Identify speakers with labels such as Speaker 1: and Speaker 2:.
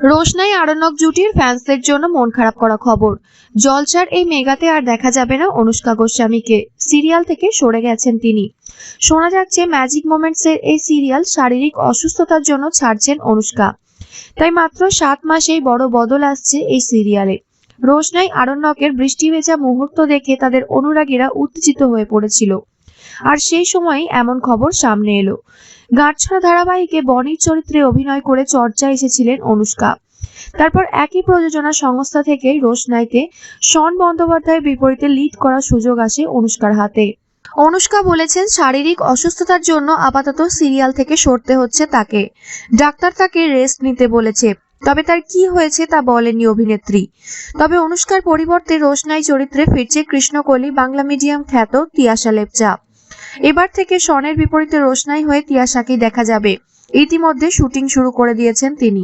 Speaker 1: রোশনাই আরণ্যক জুটির ফ্যান্সদের জন্য মন খারাপ করা খবর। জলসার এই মেগাতে আর দেখা যাবে না অনুষ্কা গোস্বামীকে। সিরিয়াল থেকে সরে গেছেন তিনি। শোনা যাচ্ছে ম্যাজিক মোমেন্টস এর এই সিরিয়াল শারীরিক অসুস্থতার জন্য ছাড়ছেন অনুষ্কা। তাই মাত্র সাত মাসেই বড় বদল আসছে এই সিরিয়ালে রোশনাই আরণ্যকের বৃষ্টি ভেজা মুহূর্ত দেখে তাদের অনুরাগীরা উত্তেজিত হয়ে পড়েছিল। আর সেই সময়ই এমন খবর সামনে এলো। গাঁটছড়া ধারাবাহিকে বনির চরিত্রে অভিনয় করে চর্চায় এসেছিলেন অনুষ্কা। তারপর একই প্রযোজনা সংস্থা থেকেই রোশনাইতে শন বন্দ্যোপাধ্যায়ের বিপরীতে লিড করার সুযোগ আসে অনুষ্কার হাতে। অনুষ্কা বলেছেন, শারীরিক অসুস্থতার জন্য আপাতত সিরিয়াল থেকে সরতে হচ্ছে তাকে। ডাক্তার তাকে রেস্ট নিতে বলেছে। তবে তার কি হয়েছে তা বলেনি অভিনেত্রী। তবে অনুষ্কার পরিবর্তে রোশনাই চরিত্রে ফিরছে কৃষ্ণকলি, বাংলা মিডিয়াম খ্যাত তিয়াশা লেপচা। এবার থেকে শনের বিপরীতে রোশনাই হয়ে তিয়াশাকেই দেখা যাবে। ইতিমধ্যে শুটিং শুরু করে দিয়েছেন তিনি।